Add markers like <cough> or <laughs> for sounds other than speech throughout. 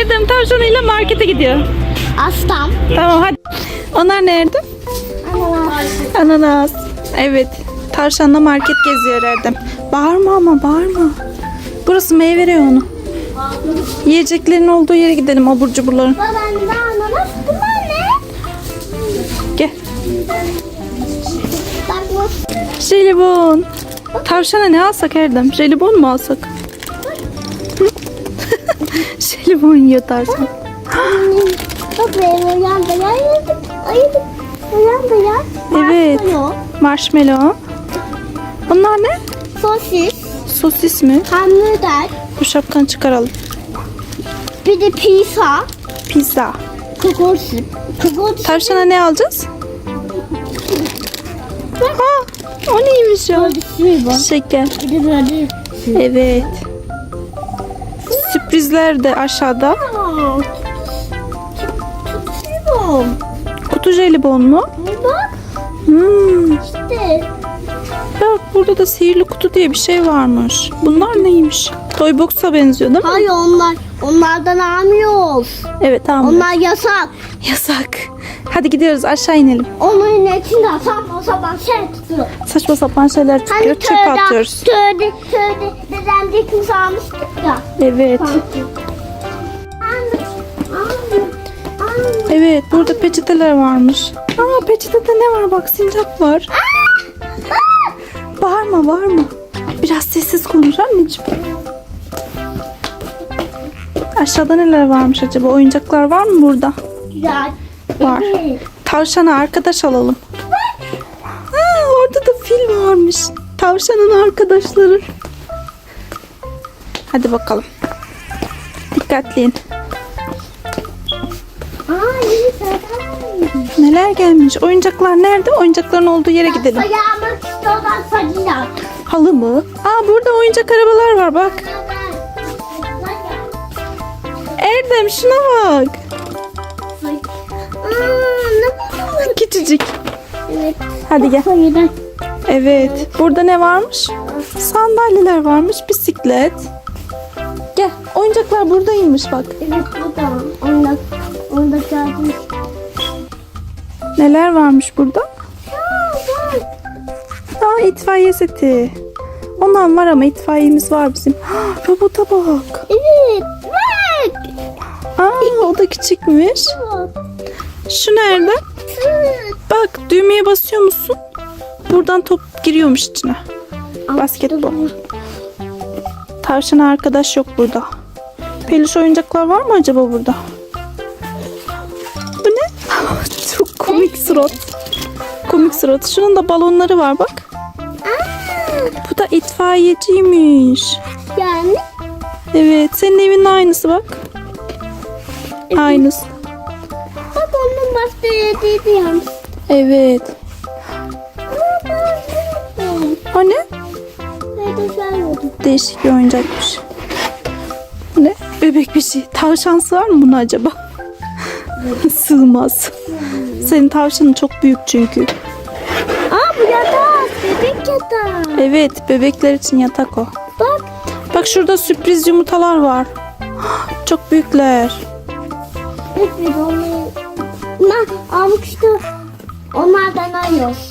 Erdem tavşanıyla markete gidiyor. Aslan. Tamam hadi. Onlar nerede? Ananas. Ananas. Evet. Tavşanla market geziyor Erdem. Bağırma ama bağırma. Burası meyve reyonu. Yiyeceklerin olduğu yere gidelim abur cuburların. Baba bende ananas. Bunlar ne? Gel. Jelibon. Tavşana ne alsak Erdem? Jelibon mu alsak? Jelibon yiyor tavşan. Bak benim uyan da yer yedim. Ayıdım. Uyan da yer. Evet. Marshmallow, Marshmallow. Bunlar ne? Sosis. Sosis mi? Hamburger. Bu şapkanı çıkaralım. Bir de pizza. Pizza. Kokoreç. Kokoreç. Tavşana ne alacağız? Ha, o neymiş ya? Şey. Şeker. Bir de böyle. Evet. Sürprizler de aşağıda. Jelibon. Kutu jelibon mu? Bak Hmm. işte. Bak burada da sihirli kutu diye bir şey varmış. Bunlar neymiş? Toybox'a benziyor değil mi? Hayır onlar onlardan almıyoruz. Evet tamam. Onlar yasak. Yasak. Hadi gidiyoruz aşağı inelim. Onun içinde saçma sapan şey tutuyor. Saçma sapan şeyler çıkıyor. Hani tövbe, atıyoruz. tövbe, tövbe. Dikmiş almıştık ya. Evet. Evet burada peçeteler varmış. Aa peçetede ne var bak sincap var. Bağırma bağırma. Biraz sessiz konuş anneciğim. Aşağıda neler varmış acaba? Oyuncaklar var mı burada? Güzel. Var. Tavşana arkadaş alalım. Aa, orada da fil varmış. Tavşanın arkadaşları. Hadi bakalım. Dikkatli in. Aa, yeni sayıdan. Neler gelmiş? Oyuncaklar nerede? Oyuncakların olduğu yere gidelim. Ayağımı istiyordan sayılar. Halı mı? Aa burada oyuncak arabalar var bak. Erdem şuna bak. Küçücük. Evet. Hadi gel. Evet. Burada ne varmış? Sandalyeler varmış. Bisiklet. Oyuncaklar buradaymış bak. Evet bu da. Onda, onda gördüm. Neler varmış burada? Aa, itfaiye seti. Ondan var ama itfaiyemiz var bizim. <gasps> Robota bak. Evet. Bak. Aa o da küçükmüş. Şu nerede? Evet. Bak düğmeye basıyor musun? Buradan top giriyormuş içine. Basketbol. Tavşan arkadaş yok burada. Peluş oyuncaklar var mı acaba burada? Bu ne? <laughs> Çok komik surat. Komik surat. Şunun da balonları var bak. Bu da itfaiyeciymiş. Yani Evet, senin evinin aynısı bak. Aynısı. bak onun başka yediği yalnız. Evet. O ne? Değişik bir oyuncakmış. Bu ne? Bebek bir şey. Tavşan sığar mı buna acaba? <laughs> Sığmaz. Senin tavşanın çok büyük çünkü. Aa bu yatak. Bebek yatağı. Evet, bebekler için yatak o. Bak. Bak şurada sürpriz yumurtalar var. <gasps> Çok büyükler. Evet onu. Ben almıştı. Onlardan alıyoruz.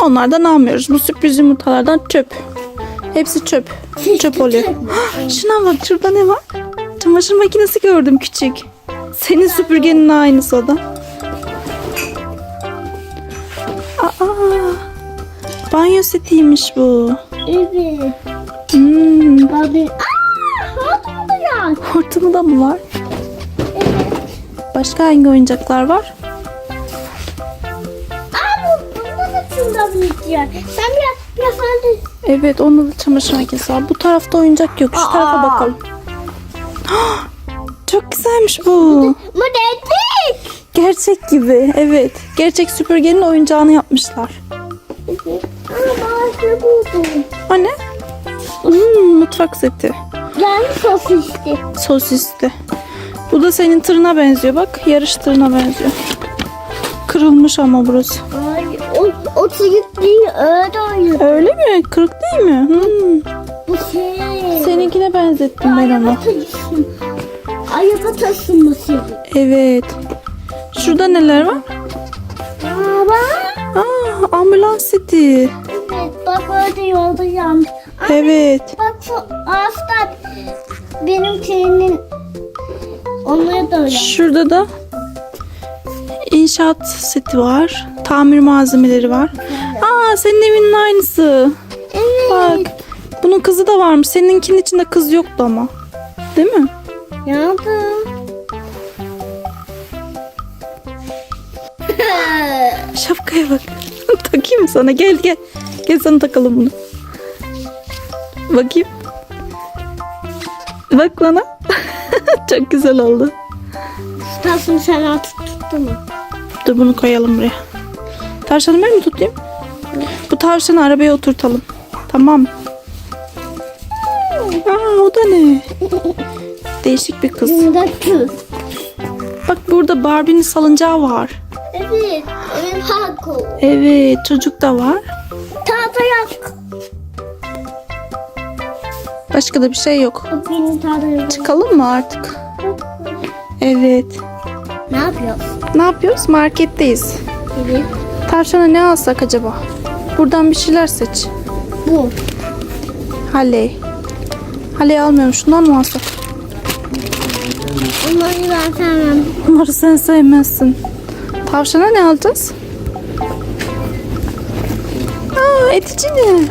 Onlardan almıyoruz. Bu sürpriz yumurtalardan çöp. Hepsi çöp. Çöp oluyor. <gasps> Şuna bak şurada ne var? Çamaşır makinesi gördüm küçük. Senin süpürgenin aynısı o da. Aa, banyo setiymiş bu. Evet. Hmm, Babi. Aa, hortum da ya. hortumu da mı var? Evet. Başka hangi oyuncaklar var? Aa bu bunda da çınlamayacak. Sen biraz biraz hadi. Evet onda da çamaşır makinesi var. Bu tarafta oyuncak yok. Şu Aa. tarafa bakalım. <gasps> Çok güzelmiş bu. Bu dedik. Gerçek gibi. Evet. Gerçek süpürgenin oyuncağını yapmışlar. O ne? Hmm, mutfak seti. Yani sosisli. Sosisli. Bu da senin tırına benziyor bak. Yarış tırına benziyor. Kırılmış ama burası. Ay o, o çocuk değil öyle oynuyor. Öyle mi? Kırık değil mi? Hmm. Bu şey. Seninkine benzettim ben onu. Araba taşınması. Evet. Şurada neler var? Aa bak. Aa, ambulans seti. Evet bak orada yolda yanmış. Ay, Evet. Bak şu ağaçlar benim trenin onları da öyle. Şurada da inşaat seti var. Tamir malzemeleri var. Aa, senin evinin aynısı. Evet. Bak. Bunun kızı da varmış. Seninkinin içinde kız yoktu ama. Değil mi? Yandım. Şapkaya bak. <laughs> Takayım mı sana? Gel gel. Gel sana takalım bunu. Bakayım. Bak bana. <laughs> Çok güzel oldu. Tutasın sen artık tuttu mu? Dur bunu koyalım buraya. Tavşanı ben mi tutayım? Bu tavşanı arabaya oturtalım. Tamam. Aa o da ne? Değişik bir kız. Bunda kız. Bak burada Barbie'nin salıncağı var. Evet. Haku. Evet çocuk da var. Tahta yok. Başka da bir şey yok. Bak benim tahta yok. Çıkalım mı artık? Evet. Ne yapıyorsun? Ne yapıyoruz? Marketteyiz. Evet. Tavşana ne alsak acaba? Buradan bir şeyler seç. Bu. Halley. Halley almıyorum. Şundan mı alsak? Onları ben sevmem. Bunları sen sevmezsin. Tavşana ne alacağız? Aa etici ne?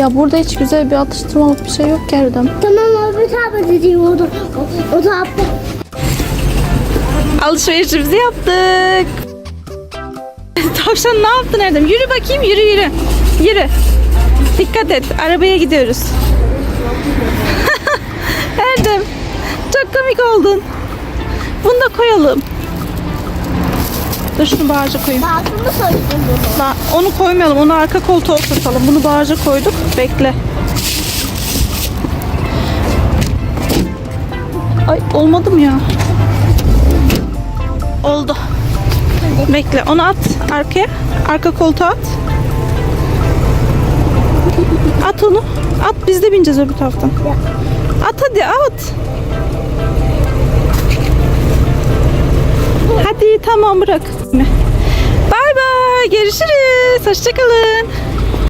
Ya burada hiç güzel bir atıştırmalık bir şey yok Erdem. Tamam o bir tane dediğim oldu. O, o da yaptı. Alışverişimizi yaptık. <laughs> Tavşan ne yaptın Erdem? Yürü bakayım yürü yürü. Yürü. Dikkat et arabaya gidiyoruz. <laughs> Erdem çok komik oldun. Bunu da koyalım. Dur şunu bağırca koyayım. Bağırtımı soydum bunu. Ba- onu koymayalım. Onu arka koltuğa oturtalım. Bunu bağırca koyduk. Bekle. Ay olmadı mı ya? Oldu. Bekle. Onu at arkaya. Arka koltuğa at. At onu. At biz de bineceğiz öbür taraftan. At hadi at. Hadi tamam bırak. Bay bay. Görüşürüz. Hoşçakalın.